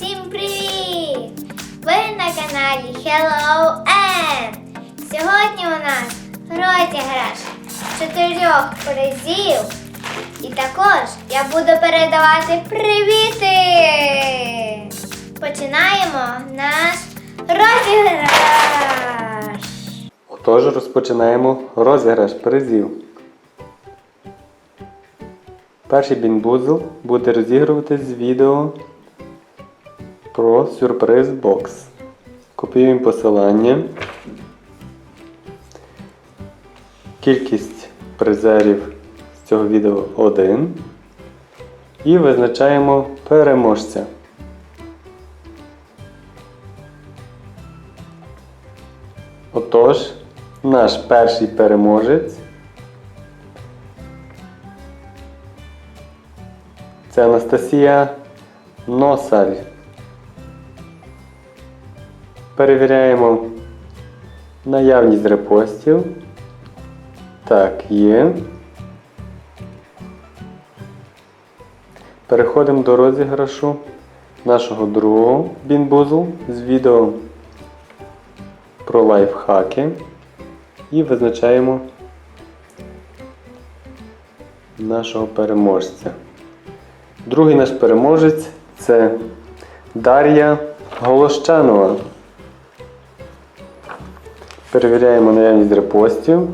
Всім привіт! Ви на каналі Hello N. Сьогодні у нас розіграш чотирьох призів. І також я буду передавати привіти. Починаємо наш розіграш. Отож розпочинаємо розіграш призів. Перший бінбузл буде розігруватись з відео про сюрприз бокс. Копіюємо посилання. Кількість призерів з цього відео 1. І визначаємо переможця. Отож, наш перший переможець це Анастасія Носаль. Перевіряємо наявність репостів. Так, є. Переходимо до розіграшу нашого другого бінбузу з відео про лайфхаки і визначаємо нашого переможця. Другий наш переможець це Дар'я Голощанова. Перевіряємо наявність репостів.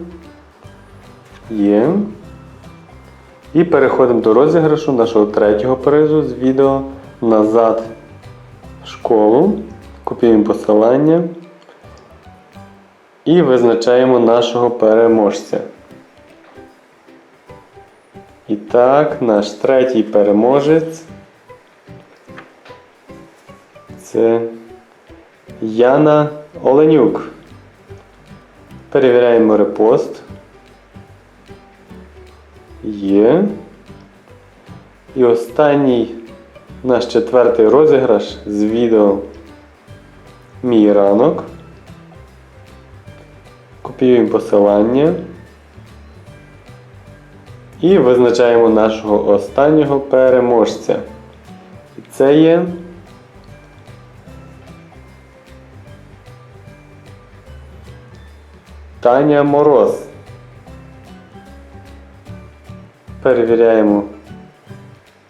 Є. І переходимо до розіграшу нашого третього призу з відео назад в школу. Копіюємо посилання. І визначаємо нашого переможця. І так, наш третій переможець. Це Яна Оленюк. Перевіряємо репост. Є. І останній наш четвертий розіграш з відео Мій ранок. Копіюємо посилання. І визначаємо нашого останнього переможця. І це є Таня Мороз. Перевіряємо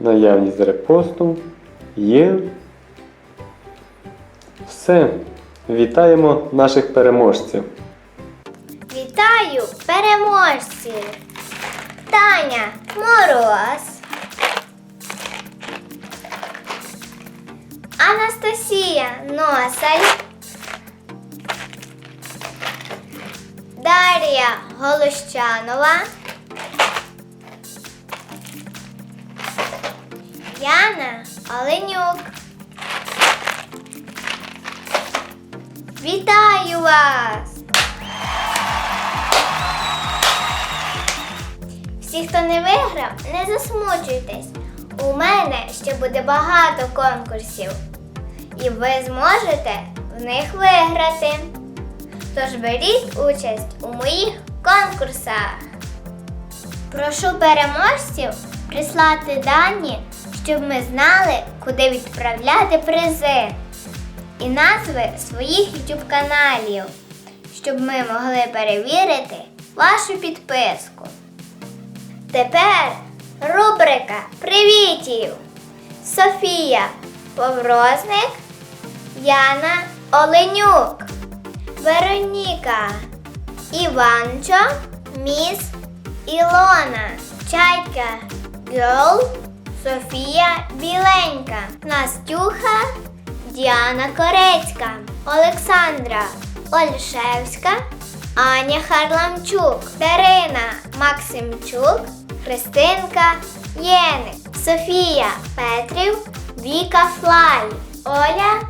наявність репосту. Є. Все. Вітаємо наших переможців. Вітаю переможців! Таня Мороз. Анастасія Носаль. Дар'я Голощанова. Яна Оленюк. Вітаю вас! Всі, хто не виграв, не засмучуйтесь. У мене ще буде багато конкурсів. І ви зможете в них виграти. Тож беріть участь у моїх конкурсах. Прошу переможців прислати дані, щоб ми знали, куди відправляти призи і назви своїх YouTube каналів, щоб ми могли перевірити вашу підписку. Тепер рубрика Привітів! Софія Поврозник, Яна Оленюк, Вероніка Іванчо, Міс Ілона, Чайка Гьол, Софія Біленька, Настюха, Діана Корецька, Олександра Ольшевська, Аня Харламчук, Дарина Максимчук, Христинка Єник, Софія Петрів, Віка Флай, Оля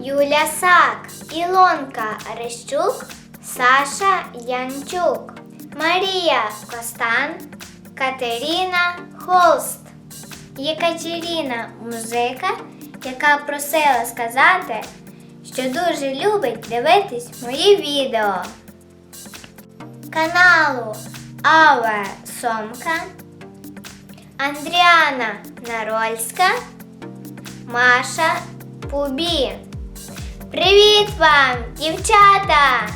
Юля Сак, Ілонка Рещук, Саша Янчук, Марія Костан, Катерина Холст, Єкатерина Музика, яка просила сказати, що дуже любить дивитись мої відео. Каналу Аве Сомка, Андріана Нарольська, Маша Пубі. Привіт вам, дівчата!